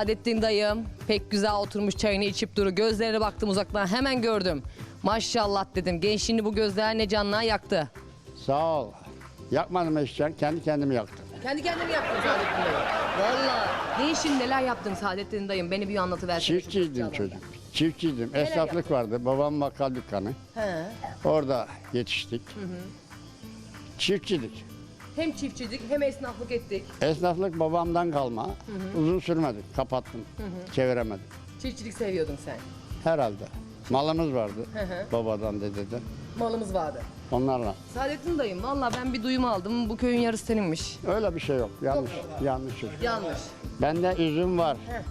Saadettin dayım pek güzel oturmuş çayını içip duru. Gözlerine baktım uzaktan hemen gördüm. Maşallah dedim. Gençliğini bu gözler ne canına yaktı. Sağ ol. Yakmadım eşcan, kendi kendimi yaktım. Kendi kendine yaptın Saadettin dayım. Valla. Gençliğin neler yaptın Saadettin dayım? Beni bir anlatıversene. Çiftçiydim çocuk. Çiftçiydim. Esnaflık vardı. Babam bakkal dükkanı. He. Orada yetiştik. Çiftçilik. Hem çiftçilik hem esnaflık ettik. Esnaflık babamdan kalma. Uzun sürmedi. Kapattım. Çeviremedim. Çiftçilik seviyordun sen. Herhalde. Malımız vardı. Hı. Babadan dededen. Malımız vardı. Onlarla. Saadettin dayım valla ben bir duyum aldım. Bu köyün yarısı seninmiş. Öyle bir şey yok. Yanlış. Yanlış çocuk. Yanlış. Bende üzüm var. Heh.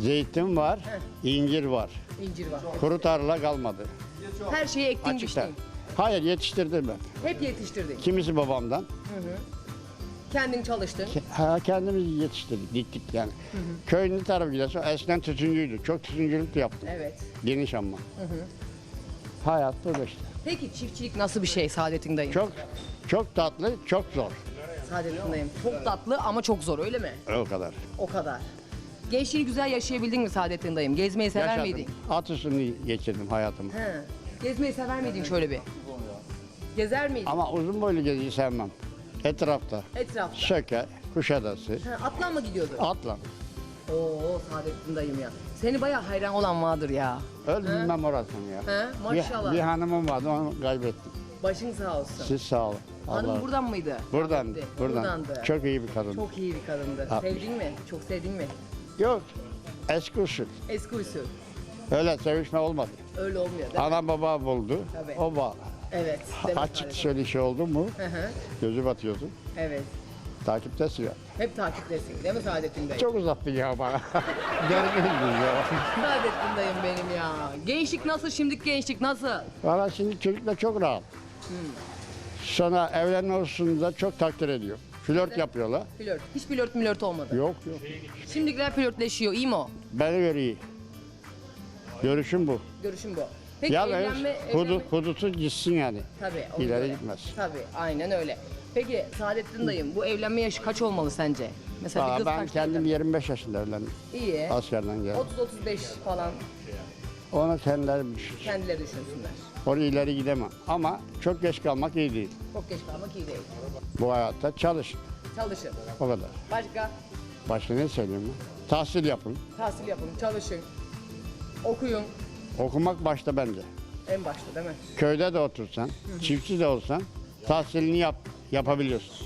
Zeytin var. incir var. İncir var. Kuru tarla kalmadı. Her şeyi ektin Açıkta. biçtin. Hayır yetiştirdim ben. Hep yetiştirdin. Kimisi babamdan. Kendin çalıştın. Ha, kendimiz yetiştirdik, diktik yani. Köyün ne tarafı giderse eskiden tütüncüydü. Çok tütüncülük de yaptım. Evet. Geniş ama. Hayat böyle işte. Peki çiftçilik nasıl bir şey Saadettin dayım? Çok çok tatlı, çok zor. Saadettin dayım. Çok tatlı ama çok zor öyle mi? O kadar. O kadar. Gençliğini güzel yaşayabildin mi Saadettin dayım? Gezmeyi sever miydin? At üstünde geçirdim hayatımı. He. Gezmeyi sever miydin şöyle bir? Gezer miydin? Ama uzun boylu geziyi sevmem. Etrafta. Etrafta. Söke, Kuşadası, He, atlan mı gidiyordun? Atlan. Oo Saadettin dayım ya. Seni bayağı hayran olan vardır ya. Öyle bilmem orasını ya. He, maşallah. Bir, bir hanımım vardı onu kaybettim. Başın sağ olsun. Siz sağ olun. Hanım Allah- buradan mıydı? Buradan, buradan. Buradandı. Çok iyi bir kadın. Çok iyi bir kadındı. Ha. Sevdin mi? Çok sevdin mi? Yok, eski usul. Eski usul. Öyle sevişme olmadı. Öyle olmuyor değil mi? Ana baba buldu, Tabii. o bağlı. Evet. mi Açık Saadettin? söyleşi oldu mu Hı hı. gözü batıyordu. Evet. Takiptesin ya. Hep takiptesin değil mi Saadettin dayım? Çok uzattın ya bana. Görmeyin ya. Saadettin dayım benim ya. Gençlik nasıl? Şimdiki gençlik nasıl? Valla şimdi çocuklar çok rahat. Sonra evlenme hususunda çok takdir ediyor. Flört yapıyorlar. Flört. Hiç flört mülört olmadı. Yok yok. Şimdikiler flörtleşiyor. iyi mi o? Bana göre iyi. Görüşüm bu. Görüşüm bu. Peki Yalnız evlenme... hudu, evlenme... hudutu gitsin yani. Tabii. onu İleri böyle. gitmez. Tabii. Aynen öyle. Peki Saadettin dayım bu evlenme yaşı kaç olmalı sence? Mesela bir Aa, kız ben kaçta kendim evlenir? 25 yaşında evlendim. İyi. Askerden geldim. 30-35 falan Onu kendileri düşünsün. kendileri düşünsünler. Oraya ileri gidemem. Ama çok geç kalmak iyi değil. Çok geç kalmak iyi değil. Bu hayatta çalışın. Çalışın. O kadar. Başka? Başka ne söyleyeyim ben? Tahsil yapın. Tahsil yapın, çalışın. Okuyun. Okumak başta bence. En başta değil mi? Köyde de otursan, çiftçi de olsan tahsilini yap, yapabiliyorsun.